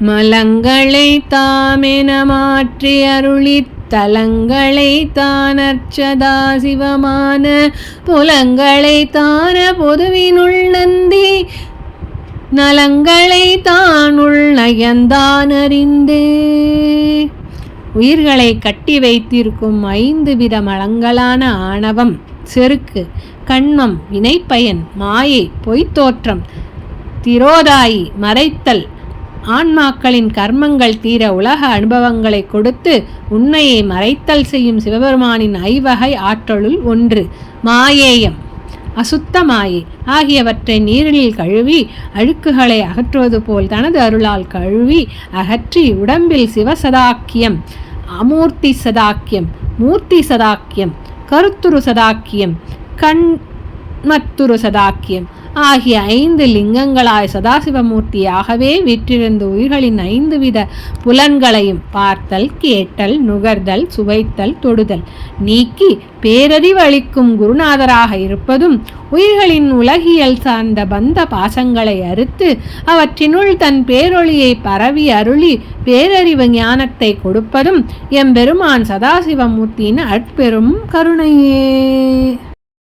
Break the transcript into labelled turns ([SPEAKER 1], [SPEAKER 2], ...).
[SPEAKER 1] மலங்களை தாமென மாற்றி அருளித் தலங்களை தானர்ச்சதா சிவமான புலங்களை தான பொதுவினுள் நந்தி நலங்களை தானுள் நயந்தான் அறிந்தே உயிர்களை கட்டி வைத்திருக்கும் ஐந்து வித மலங்களான ஆணவம் செருக்கு கண்மம் வினைப்பயன் மாயை பொய்த்தோற்றம் திரோதாயி மறைத்தல் ஆன்மாக்களின் கர்மங்கள் தீர உலக அனுபவங்களை கொடுத்து உண்மையை மறைத்தல் செய்யும் சிவபெருமானின் ஐவகை ஆற்றலுள் ஒன்று மாயேயம். அசுத்த மாயை ஆகியவற்றை நீரில் கழுவி அழுக்குகளை அகற்றுவது போல் தனது அருளால் கழுவி அகற்றி உடம்பில் சிவசதாக்கியம் அமூர்த்தி சதாக்கியம் மூர்த்தி சதாக்கியம் கருத்துரு சதாக்கியம் கண் கண்மத்துரு சதாக்கியம். ஆகிய ஐந்து லிங்கங்களாய் சதாசிவமூர்த்தியாகவே விற்றிருந்த உயிர்களின் ஐந்து வித புலன்களையும் பார்த்தல் கேட்டல் நுகர்தல் சுவைத்தல் தொடுதல். நீக்கி பேரறிவளிக்கும் குருநாதராக இருப்பதும் உயிர்களின் உலகியல் சார்ந்த பந்த பாசங்களை அறுத்து அவற்றினுள் தன் பேரொளியை பரவி அருளி பேரறிவு ஞானத்தை கொடுப்பதும் எம்பெருமான் சதாசிவமூர்த்தியின் அற்பெரும் கருணையே.